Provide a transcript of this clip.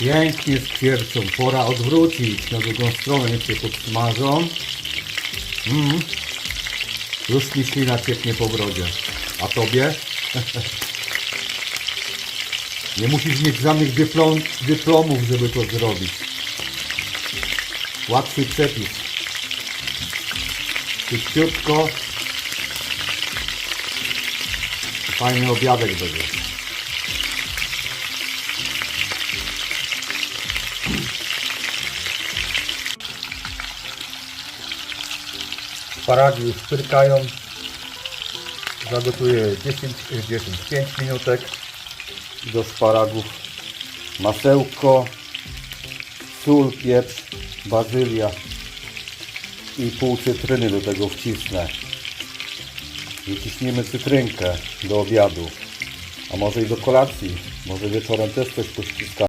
Pięknie z kwiercą. Pora odwrócić na drugą stronę, niech się podsmażą. Mm. Już mi ślina cieknie po brodzie. A tobie? Nie musisz mieć żadnych dyplom, dyplomów, żeby to zrobić. Łatwy przepis. Szybciutko. Fajny obiadek będzie. Szparagi już pyrkają. Zagotuję 10, 10, 5 minutek do szparagów. Masełko, sól, pieprz, bazylia i pół cytryny do tego wcisnę. Wyciśniemy cytrynkę do obiadu, a może i do kolacji. Może wieczorem też coś pościskamy.